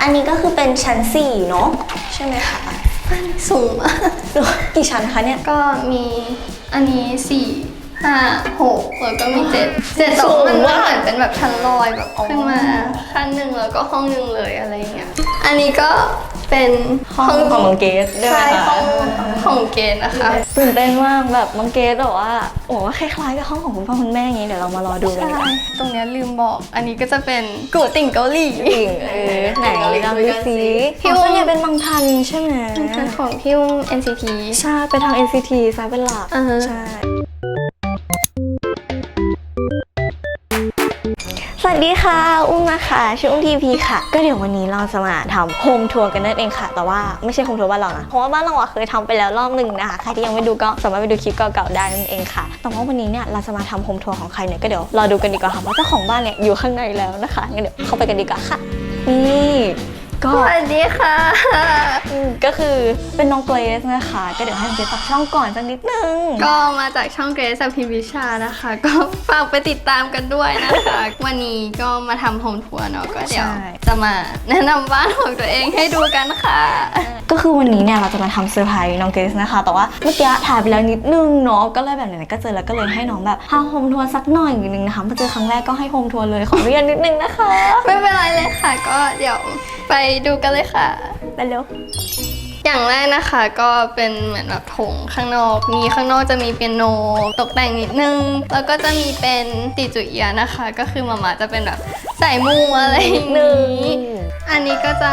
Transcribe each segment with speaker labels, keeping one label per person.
Speaker 1: อันนี้ก็คือเป็นชั้น 4 เนาะใช่ไหมคะ
Speaker 2: สูงมาก
Speaker 1: กี่ชั้นคะเนี่ย
Speaker 2: ก็มีอันนี้สี่ห้าหกแล้วก็มีเจ็ดเจ็ดสอง
Speaker 1: สูง
Speaker 2: มัน
Speaker 1: มาก
Speaker 2: เหมือนเป็นแบบชั้นลอยแบบขึ้นมาขั้นหนึ่งแล้วก็ห้องหนึ่งเลยอะไรอย่างเงี้ยอันนี้ก็ เป็น
Speaker 1: ห้องของน้องเกสด้วย
Speaker 2: ใช่
Speaker 1: ไหม
Speaker 2: ห้
Speaker 1: คะ
Speaker 2: องของเกณฑ์นะคะ
Speaker 1: ตื่นเต้นมากแบบน้องเกสบอกว่าบอกว่าคล้ายๆกับห้องของคุณพ่อคุณแม่อย่างนี้เดี๋ยวเรามารอดูกัน
Speaker 2: ใช่
Speaker 1: ดีกว่า
Speaker 2: ตรงเนี้ยลืมบอก อันนี้ก็จะเป็นกูติ่งเกาหลี
Speaker 1: จริงเออไหนลองดูสิ
Speaker 2: พี่
Speaker 1: พี่
Speaker 2: อุ้
Speaker 1: อุ้
Speaker 2: ม
Speaker 1: มเนี่ยเป็นบางทันใช่ไหม
Speaker 2: เป็นของพี่อุ้ม NCT
Speaker 1: ใช่ไปทาง NCT ซายเป็นหลัก
Speaker 2: อ่าฮะ
Speaker 1: ใช่ วัสดีค่ะ อุ้มนะคะชื่ออุ้มทีพีค่ะ ก็เดี๋ยววันนี้เราจะมาทำโฮมทัวร์กันนั่นเองค่ะ แต่ว่าไม่ใช่โฮมทัวร์บ้านเรานะ เพราะว่าบ้านเราอะเคยทำไปแล้วรอบหนึ่งนะคะ ใครที่ยังไม่ดูก็สามารถไปดูคลิปเก่าๆได้นั่นเองค่ะ แต่ว่าวันนี้เนี่ยเราจะมาทำโฮมทัวร์ของใครเนี่ยก็เดี๋ยวรอดูกันดีกว่าค่ะว่าเจ้าของบ้านเนี่ยอยู่ข้างในแล้วนะคะงั้นเดี๋ยวเข้าไปกันดีกว่าค่ะ นี่ ก็
Speaker 2: สวัสดีค่ะ
Speaker 1: อืมก็คือเป็นน้องเกรซนะคะ ก็เดี๋ยวให้น้องเกรซฝากช่องก่อนสักนิดนึง
Speaker 2: ก็มาจากช่องเกรซพิมพิชานะคะ ก็ฝากไปติดตามกันด้วยนะคะ วันนี้ก็มาทำโฮมทัวร์เนาะก็เดี๋ยว
Speaker 1: ใช่
Speaker 2: จะมาแนะนำบ้านของตัวเองให้ดูกันค่ะ
Speaker 1: ก็คือวันนี้เนี่ยเราจะมาทำเซอร์ไพรส์น้องเกรซนะคะ แต่ว่าเมื่อกี้ถ่ายไปแล้วนิดนึงเนาะก็เลยแบบไหนๆก็เจอแล้วก็เลยให้น้องแบบพาโฮมทัวร์สักหน่อยนึงนะคะมาเจอครั้งแรกก็ให้โฮมทัวร์เลยขออนุญาตนิดนึงนะคะ
Speaker 2: ไม่เป็นไรเลยค่ะ ก็เดี๋ยวไปดูกันเลยค่ะ
Speaker 1: ไปเร็ว
Speaker 2: อย่างแรกนะคะก็เป็นเหมือนแบบโถงข้างนอก มีข้างนอกจะมีเปียโนตกแต่งนิดนึง แล้วก็จะมีเป็นติจุเอียะนะคะ ก็คือมามาจะเป็นแบบใส่มูอะไรอย่าง
Speaker 1: หนึ่ง
Speaker 2: นี้อันนี้ก็จะ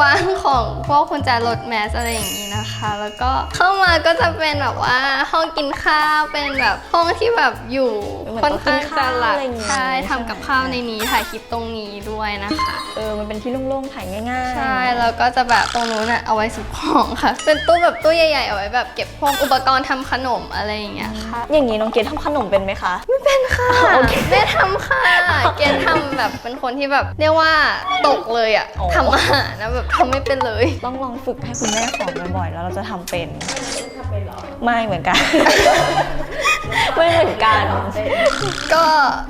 Speaker 2: วางของพวกกุญแจรถแมสอะไรอย่างนี้นะคะ แล้วก็เข้ามาก็จะเป็นแบบว่าห้องกินข้าวเป็นแบบห้องที่แบบอยู่
Speaker 1: เหมือน
Speaker 2: ค่อนข้างจะหลัก
Speaker 1: โต๊ะกินข้าวอะไรอย่างงี้
Speaker 2: ใช่ทำกับข้าวในนี้ถ่ายคลิปตรงนี้ด้วยนะคะ
Speaker 1: เออมันเป็นที่โล่งๆถ่ายง่ายๆ
Speaker 2: ใช่แล้วก็จะแบบตรงนู้นอะเอาไว้ซุกของค่ะ เป็นตู้แบบตู้ใหญ่ๆเอาไว้แบบเก็บพวกอุปกรณ์ทำขนมอะไรอย่างเงี้ยค่ะ
Speaker 1: อย่างนี้น้องเกรซทำขนมเป็นไหมคะ
Speaker 2: ค่ะไม่ทำค่ะ เกณฑ์ทำแบบเป็นคนที่แบบเรียกว่าตกเลยอะ
Speaker 1: อ๋อ
Speaker 2: ทำอาหารนะแบบทำไม่เป็นเลย
Speaker 1: ต้องลองฝึกให้คุณแม่สอนบ่อยๆ แล้วเราจะทำเป็น ไม่เหมือนกันไม่เหมือน กัน
Speaker 2: ก็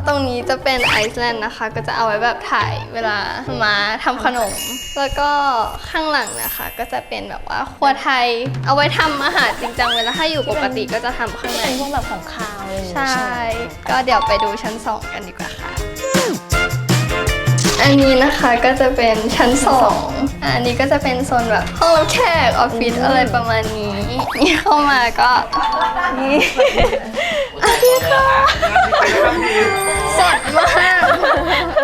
Speaker 2: ตรงนี้จะเป็นไอซ์แลนด์นะคะ ก็จะเอาไว้แบบถ่ายเวลามาทำขนม แล้วก็ข้างหลังนะคะ ก็จะเป็นแบบว่าครัวไทย เอาไว้ทำอาหารจริงจังเวลาถ้าอยู่ปกติก็จะทำข้างใน
Speaker 1: เป็นพวกแบบของคาวอะไรอย่าง
Speaker 2: ใช่
Speaker 1: งี้ใช่ไหม
Speaker 2: ก็เดี๋ยวไปดูชั้น2กันดีกว่าค่ะ อันนี้นะคะก็จะเป็นชั้น2อันนี้ก็จะเป็นโซนแบบห้องรับแขกออฟฟิศอะไรประมาณนี้นี่เข้ามาก็นี่อันนี้ค่ะสดมาก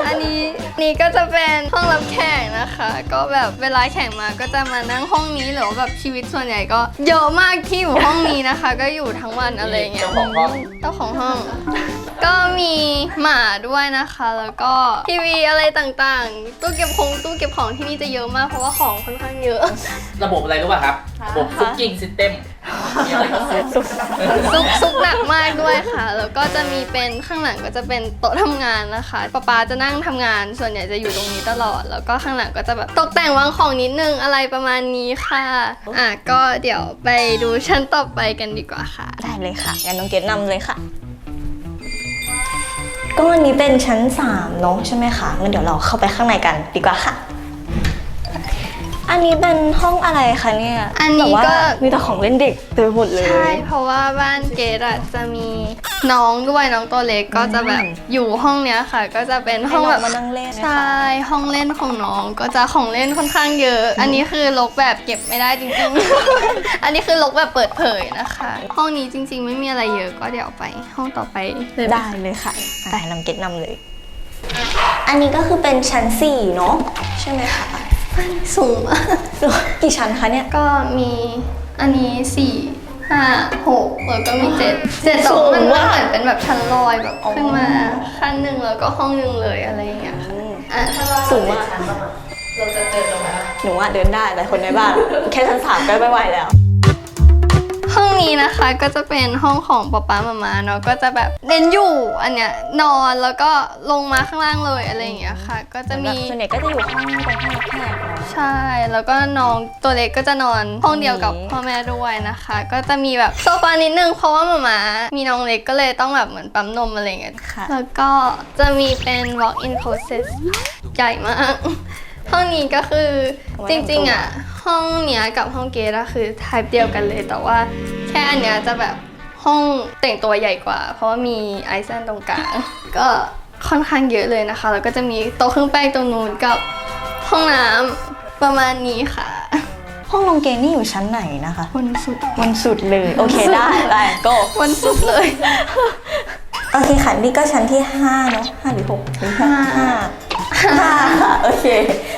Speaker 2: อันนี้นี่ก็จะเป็นห้องรับแขกนะคะ ก็แบบเวลาแขกมาก็จะมานั่งห้องนี้หรือว่าแบบชีวิตส่วนใหญ่ก็เยอะมากที่อยู่ห้องนี้นะคะ ก็อยู่ทั้งวันอะไรอย่างเงี้ย
Speaker 3: เจ้าของห้อง
Speaker 2: เจ้าของห้องก็มีหมาด้วยนะคะ แล้วก็ทีวีอะไรต่างๆ ตู้เก็บของตู้เก็บของที่นี่จะเยอะมากเพราะว่าของค่อนข้างเยอะ
Speaker 3: ระบบอะไรรู้ป่ะครับ ระบบคุกกิ้งซิสเต็มมีอะไรก็ซุก
Speaker 2: ซุกซุกหนักมากด้วยค่ะ แล้วก็จะมีเป็นข้างหลังก็จะเป็นโต๊ะทำงานนะคะป๊าป๊าจะนั่งทำงาน ส่วนใหญ่จะอยู่ตรงนี้ตลอด แล้วก็ข้างหลังก็จะแบบตกแต่งวางของนิดนึงอะไรประมาณนี้ค่ะ อะก็เดี๋ยวไปดูชั้นต่อไปกันดีกว่าค่ะ
Speaker 1: ได้เลยค่ะงั้นน้องเกดนำเลยค่ะ ก็อันนี้เป็นชั้น 3 เนาะใช่ไหมคะงั้นเดี๋ยวเราเข้าไปข้างในกันดีกว่าค่ะ อันนี้เป็นห้องอะไรคะเนี่ย
Speaker 2: อันนี้
Speaker 1: แบบว่า
Speaker 2: ก็
Speaker 1: มีแต่ของเล่นเด็กเต็มไปหมดเลย
Speaker 2: ใช่เพราะว่าบ้านเกดอะจะมีน้องด้วยน้องตัวเล็กก็จะแบบอยู่ห้องเนี้ยค่ะ ก็จะเป็นห้องแบบ
Speaker 1: ให้น้องมานั่งเล่นนะคะ
Speaker 2: ใช่ห้องเล่นของน้องก็จะของเล่นค่อนข้างเยอะ อันนี้คือลกแบบเก็บไม่ได้จริงๆ อันนี้คือลกแบบเปิดเผยนะคะ ห้องนี้จริง ๆ ไม่มีอะไรเยอะก็เดี๋ยวไป ห้องต่อไปเลย
Speaker 1: ได้เลยค่ะไปน้องเกดนำเลย อันนี้ก็คือเป็นชั้น4เนอะใช่ไหมคะ
Speaker 2: สูงมาก
Speaker 1: กี่ชั้นคะเนี่ย
Speaker 2: ก็มีอันนี้สี่ห้าหกแล้วก็มีเจ็ดเจ็ดส
Speaker 1: สู
Speaker 2: อง
Speaker 1: ง
Speaker 2: มัน
Speaker 1: มาก
Speaker 2: เหมือนเป็นแบบชั้นลอยแบบ
Speaker 1: อ๋อ
Speaker 2: ขึ้นมาขั้นหนึ่งแล้วก็ห้องหนึ่งเลยอะไรอย่างเงี้ยค่ะอะ
Speaker 1: สูงมากหนูว่าเดินได้แต่คนในบ้าน แค่ชั้นสามก็ไม่ไหวแล้ว
Speaker 2: ห้อง นี้นะคะก็จะเป็นห้องของป๊าป๊ามามาเนาะก็จะแบบเน้นอยู่อันเนี้ยนอนแล้วก็ลงมาข้างล่างเลยอะไรอย่างเงี้ยค่ะ ก็จะมี
Speaker 1: ส่วนใหญ่ก็จะอยู่ห้องตรงห้องรับแขกเนาะ
Speaker 2: ใช่ แล้วก็น้องตัวเล็กก็จะนอนห้องเดียวกับ
Speaker 1: อืม
Speaker 2: พ่อแม่ด้วยนะคะ ก็จะมีแบบโซฟานิดนึงเพราะว่ามามามีน้องเล็กก็เลยต้องแบบเหมือนปั๊มนมอะไรอย่างเงี้ย
Speaker 1: ค่ะ
Speaker 2: แล้วก็จะมีเป็น walk in closet ใหญ่มากห้องนี้ก็คือ
Speaker 1: เอาไว้
Speaker 2: จ
Speaker 1: แต่งตัว
Speaker 2: ริงๆอะ ห้องเนี้ยกับห้องเกดอะคือไทป์เดียวกันเลยแต่ว่า แค่อันเนี้ยจะแบบห้องแต่งตัวใหญ่กว่า เพราะว่ามีไอซ์แซนตรงกลาง ก็ค่อนข้างเยอะเลยนะคะ แล้วก็จะมีโต๊ะเครื่องแป้งตรงนู้นกับห้องน้ำประมาณนี้ค่ะ
Speaker 1: ห้องน้องเกนี่อยู่ชั้นไหนนะคะ
Speaker 2: บนสุด
Speaker 1: วันสุดเลย โอเคได้ได้ก็
Speaker 2: บนสุดเลย
Speaker 1: โอเคค่ะนี่ก็ชั้นที่5เนาะ5หรือ6หรือห้า
Speaker 2: ห้า
Speaker 1: ห้าค่ะโอเค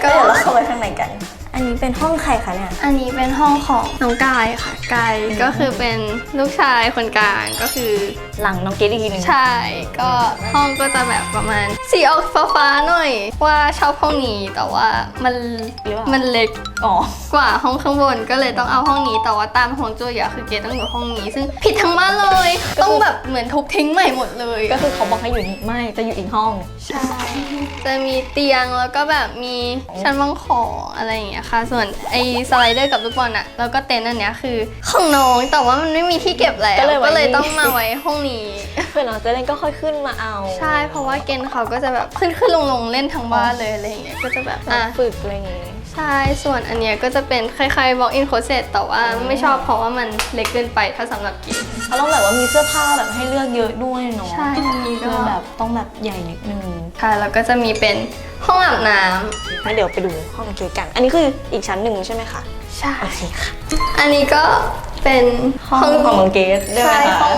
Speaker 2: ก็
Speaker 1: ก็เดี๋ยวเราเข้าไปข้างในกัน อันนี้เป็นห้องใครคะเนี่ย
Speaker 2: อันนี้เป็นห้องของน้องกายค่ะกายก็คือเป็นลูกชายคนกลางก็คือ
Speaker 1: หลังน้องเกดอีกทีหนึง
Speaker 2: ใช่ ก็ห้องก็จะแบบประมาณสีออกฟ้าๆหน่อย ว่าชอบห้องนี้แต่ว่ามัน
Speaker 1: หรือเปล่า
Speaker 2: มันเล็ก
Speaker 1: อ๋อ
Speaker 2: กว่าห้องข้างบนก็เลยต้องเอาห้องนี้แต่ว่าตามห้องจุ้ยอะคือเกดต้องอยู่ห้องนี้ ซึ่งผิดทั้งบ้านเลย ต้องแบบเหมือนทุบทิ้งใหม่หมดเลย
Speaker 1: ก็คือเขาบอกให้อยู่นี่ไม่จะอยู่อีกห้อง
Speaker 2: ใช่จะมีเตียงแล้วก็แบบมีชั้นวางของอะไรอย่างเงี้ยค่ะ ส่วนไอ้สไลเดอร์กับลูกบอลอะแล้วก็เต็นท์อันเนี้ยคือของน้องแต่ว่ามันไม่มีที่เก็บแล้ว
Speaker 1: ก็เลยไว้
Speaker 2: ก็เลย
Speaker 1: นี่
Speaker 2: ต้องมาไว้ห้องนี้
Speaker 1: เพื่อนน้องจะเล่นก็ค่อยขึ้นมาเอา
Speaker 2: ใช่เพราะว่าเกณฑ์เขาก็จะแบบขึ้นขึ้นลงลงเล่นทั้งบ้านเลยอะไรอย่างเงี้ยก็จะแบบ
Speaker 1: อะ
Speaker 2: อะ
Speaker 1: ฝึกอะไรอย่างงี้
Speaker 2: ใช่ ส่วนอันเนี้ยก็จะเป็นคล้ายๆ walk in closet แต่ว่าไม่ชอบเพราะว่ามันเล็กเกินไปถ้าสำหรับเกณฑ์
Speaker 1: เขาต้องแบบว่ามีเสื้อผ้าแบบให้เลือกเยอะด้วยเนาะ
Speaker 2: ใช่อันนี้
Speaker 1: ก็
Speaker 2: ก็
Speaker 1: แบบต้องแบบใหญ่นิดนึง
Speaker 2: ค่ะแล้วก็จะมีเป็น ห้องอาบน้ำ
Speaker 1: งั้นเดี๋ยวไปดูห้องน้องเกดกัน อันนี้คืออีกชั้นหนึ่งใช่ไหมคะ
Speaker 2: ใช่
Speaker 1: โอเคค่ะ
Speaker 2: อันนี้ก็เป็นห้อง
Speaker 1: ของน้องเกดได้ไหม
Speaker 2: ใช่
Speaker 1: คะ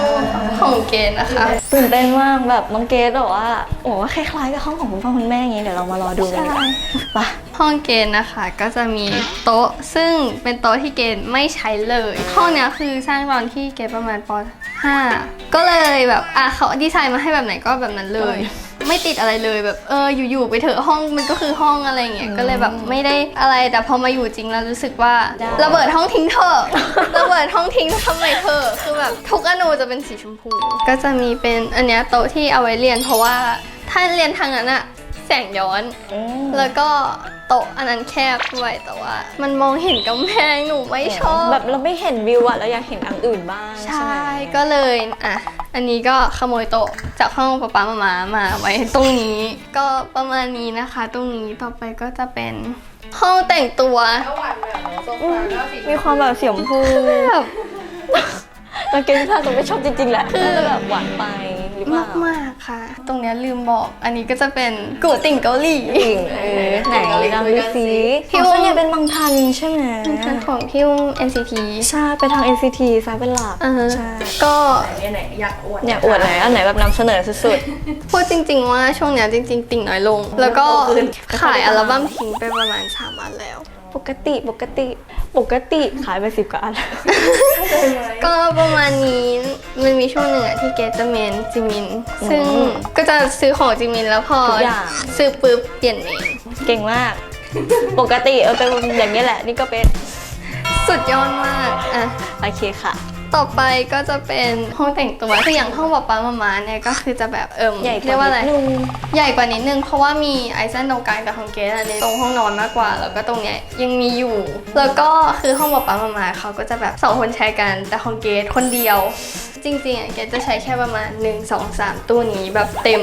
Speaker 2: ห้องของเกณฑ์นะคะ
Speaker 1: ตื่นเต้นมากแบบน้องเกดแบบว่าโอ้ว่าคล้ายๆกับห้องของคุณพ่อคุณแม่อย่างงี้เดี๋ยวเรามารอดูกันดีกว่าไป
Speaker 2: ห้องเกณฑ์นะคะก็จะมีโต๊ะซึ่งเป็นโต๊ะที่เกณฑ์ไม่ใช้เลย ห้องเนี้ยคือสร้างตอนที่เกณฑ์ประมาณป .5 ก็เลยแบบอะเขาดีไซน์มาให้แบบไหนก็แบบนั้นเลย ไม่ติดอะไรเลยแบบเอออยู่ๆไปเถอะห้องมันก็คือห้องอะไรเงี้ยก็เลยแบบไม่ได้อะไรแต่พอมาอยู่จริงแล้วรู้สึกว่าระเบิดห้องทิ้งเถอะระเบิดห้องทิ้งทำไมเถอะคือแบบทุกอนูจะเป็นสีชมพู ก็จะมีเป็นอันเนี้ยโต๊ะที่เอาไว้เรียน เพราะว่าถ้าเรียนทางนั้นอะ แสงย้อน
Speaker 1: อืม
Speaker 2: แล้วก็โต๊ะอันนั้นแคบด้วยแต่ว่า มันมองเห็นกำแพงหนูไม่ชอบ
Speaker 1: แบบเราไม่เห็นวิวอะเราอยากเห็นอันอื่นบ้าง
Speaker 2: ใช่
Speaker 1: ไหม
Speaker 2: ก็เลยอะอันนี้ก็ขโมยโต๊ะจากห้องป๊าป๊ามามามาไว้ตรงนี้ ก็ประมาณนี้นะคะ ตรงนี้ต่อไปก็จะเป็นห้องแต่งตัว
Speaker 1: มีความแบบเสียมพู
Speaker 2: แบบ
Speaker 1: น้องเกดถ้าจะไม่ชอบจริงๆแหละน่าจะแบบหวานไปห รือเป
Speaker 2: มา
Speaker 1: ล่าก
Speaker 2: มากๆค่ะ ตรงเนี้ยลืมบอก อันนี้ก็จะเป็นกูติ่งเกาหลี
Speaker 1: จริงเออไหนลองดูซิ
Speaker 2: พี่
Speaker 1: พี่
Speaker 2: อุ้ม
Speaker 1: ส่วนใหญ่เป็นบางทันใช่ไหม
Speaker 2: เป็นของพี่อุ้ม NCT
Speaker 1: ใช่ไปทาง NCT ซ้ายเป็นหลัก
Speaker 2: อ่าฮะ
Speaker 1: ใช่
Speaker 2: ก็
Speaker 1: อยากอวดไหนอันไหนแบบนำเสนอสุด
Speaker 2: พูดจริงๆว่าช่วงเนี้ยจริง ๆ ติ่งน้อยลง แล้วก็ขายอัลบั้มทิ้งไปประมาณ 3 อันแล้ว
Speaker 1: ๆ ปกติปกติปกติขายไปสิบกว่าอัน
Speaker 2: ก็ประมาณนี้มันมีช่วงหนึ่งอะที่เกตจะเมนจิมิน ซึ่งก็จะซื้อของจิมินแล้วพอ
Speaker 1: ทุกอย่าง
Speaker 2: ซื้อปุ๊บเปลี่ยนเมน
Speaker 1: เก่งมาก ปกติเออเป็นอย่างนี้ยแหละ นี่ก็เป็น
Speaker 2: สุดยอดมาก อะ
Speaker 1: โอเคค่ะ
Speaker 2: ต่อไปก็จะเป็นห้องแต่งตัวคืออย่างห้องป๊าป๊ามามาเนี่ยก็คือจะแบบเอิม
Speaker 1: ใหญ่ก
Speaker 2: เรียก
Speaker 1: ว่า
Speaker 2: ว่าอะไร
Speaker 1: นิดนึง
Speaker 2: ใหญ่กว่านิดนึง เพราะว่ามีไอซ์แซนตรงกลางแต่ของเกสอันนี้ตรงห้องนอนมากกว่า แล้วก็ตรงเนี้ยยังมีอยู่ แล้วก็คือห้องป๊าป๊ามามาเขาก็จะแบบสองคนแชร์กันแต่ของเกสคนเดียว จริงๆอะเกสจะใช้แค่ประมาณ 1 2 3 ตู้นี้แบบเต็ม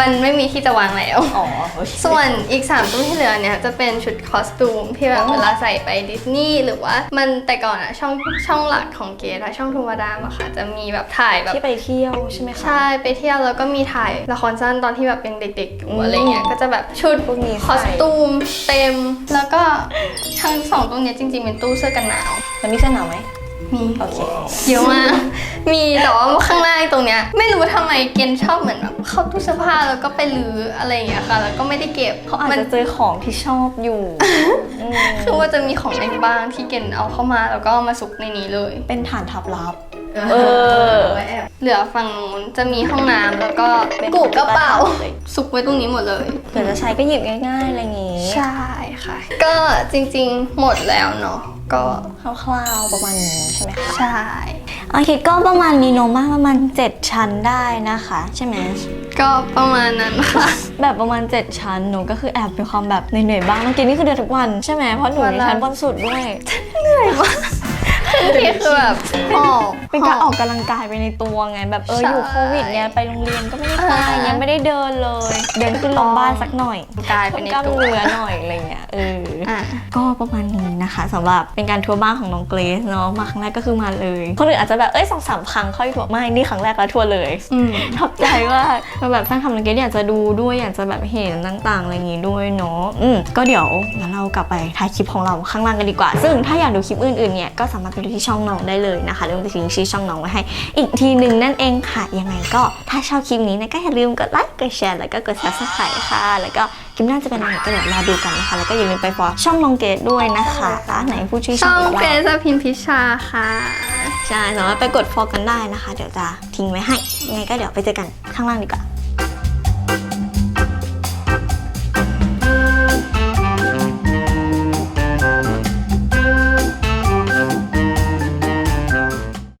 Speaker 2: มันไม่มีที่จะวางแล้ว
Speaker 1: อ๋อโอเค
Speaker 2: ส่วนอีก 3 ตู้ที่เหลือเนี่ยจะเป็นชุดคอสตูมที่แบบ
Speaker 1: อ๋อ
Speaker 2: เวลาใส่ไปดิสนีย์หรือว่ามันแต่ก่อนอะช่องช่องหลักของเกดอะช่องทูวาดามอะค่ะ จะมีแบบถ่ายแบบ
Speaker 1: ที่ไปเที่ยวใช่ไหมคะ
Speaker 2: ใช่ไปเที่ยวแล้วก็มีถ่ายละครสั้นตอนที่แบบเป็นเด็กๆอยู่
Speaker 1: อืม
Speaker 2: อะไรเงี้ยก็จะแบบชุด
Speaker 1: พวกนี้ใส่
Speaker 2: คอสตูมเต็ม แล้วก็ทั้งสองตู้เนี้ยจริงๆเป็นตู้เสื้อกันหนาว
Speaker 1: แล้วมีเสื้อหนาวไหม
Speaker 2: มี
Speaker 1: โอเค
Speaker 2: เยอะมากมีแต่ว่าข้างหน้าตรงเนี้ยไม่รู้ทำไมเกณฑ์ชอบเหมือนแบบเข้าตู้เสื้อผ้าแล้วก็ไปรื้ออะไรอย่างเงี้ยค่ะ แล้วก็ไม่ได้เก็บ
Speaker 1: เขาอาจ
Speaker 2: มัน
Speaker 1: จะเจอของที่ชอบอยู่อืม
Speaker 2: คือว่าจะมีของเล่นบ้างที่เกณฑ์เอาเข้ามาแล้วก็เอามาซุกในนี้เลย
Speaker 1: เป็นฐานทับลับ
Speaker 2: เอ
Speaker 1: เออ
Speaker 2: เหลือฝั่งนู้นจะมีห้องน้ำแล้วก็
Speaker 1: เป็น
Speaker 2: กูกระเป๋า
Speaker 1: กระเป๋าเลย
Speaker 2: ซุกไว้ตรงนี้หมดเลย
Speaker 1: เผื่อจะใช้ก็หยิบง่ายๆอะไรอย่างงี้
Speaker 2: ใช่ค่ะ ก็จริงๆหมดแล้วเนาะ ก็
Speaker 1: คร่าวๆประมาณนี้ใช่ไหมคะ
Speaker 2: ใช่
Speaker 1: โอเคก็ประมาณนี้เนอะมากประมาณ 7 ชั้นได้นะคะ ใช่ไหม
Speaker 2: ก็ประมาณนั้นค่ะ
Speaker 1: แบบประมาณ 7 ชั้นหนูก็คือแอบมีความแบบเหนื่อยๆบ้างเมื่อกี้นี่คือเดินทุกวันใช่ไหมเพราะหนู
Speaker 2: วัน
Speaker 1: อยู่
Speaker 2: ละ
Speaker 1: ชั้นบนสุดด้วย
Speaker 2: คือ นี่คือแบบออก
Speaker 1: เป็นการออกกำลังกายไปในตัวไงแบบเออ
Speaker 2: ใช่
Speaker 1: อยู่โควิดเนี่ยไปโรงเรียนก็ไม่ได้ไป
Speaker 2: อ่า
Speaker 1: ยังไม่ได้เดินเลย เดินขึ้นลงบ้านสักหน่อย
Speaker 2: กายไปใน
Speaker 1: กล้าม
Speaker 2: ตัว
Speaker 1: เนื้อหน่อยอะไรเงี้ยเอออ
Speaker 2: อะ
Speaker 1: ก็ประมาณนี้นะคะสำหรับเป็นการทัวร์บ้านของน้องเกรซเนาะมาครั้งแรกก็คือมาเลยคนอื่นอาจจะแบบเอ้ยสองสามครั้งค่อยทัวร์ไม่นี่ครั้งแรกแล้วทัวร์เลย
Speaker 2: อืม
Speaker 1: ขอบใจว่าแบบแฟนคลับน้องเกรซอยากจะดูด้วยอยากจะแบบเห็นต่างๆอะไรอย่างงี้ด้วยเนาะอืมก็เดี๋ยวงั้นเรากลับไปถ่ายคลิปของเราข้างล่างกันดีกว่า ซึ่งถ้าอยากดูคลิปอื่นๆเนี่ยก็สามารถไปดูที่ช่องน้องได้เลยนะคะเดี๋ยวจะทิ้งชื่อช่องน้องไว้ให้ อีกทีหนึ่งนั่นเองค่ะ ยังไงก็ถ้าชอบคลิปนี้นะก็อย่าลืมกดไลค์กดแชร์แล้วก็กด subscribe ค่ะ แล้วก็คลิปหน้าจะเป็นอะไรก็เดี๋ยวรอดูกันนะคะ แล้วก็อย่าลืมไปฟอลช่องน้องเกดด้วยนะคะไหนพูดชื่อช่
Speaker 2: ช่
Speaker 1: อ
Speaker 2: องง
Speaker 1: อีก
Speaker 2: เกร
Speaker 1: ว่า
Speaker 2: ซพิมพิชาค่ะ
Speaker 1: ใช่สามารถไปกดฟอลกันได้นะคะ เดี๋ยวจะทิ้งไว้ให้ยังไงก็เดี๋ยวไปเจอกันข้างล่างดีกว่า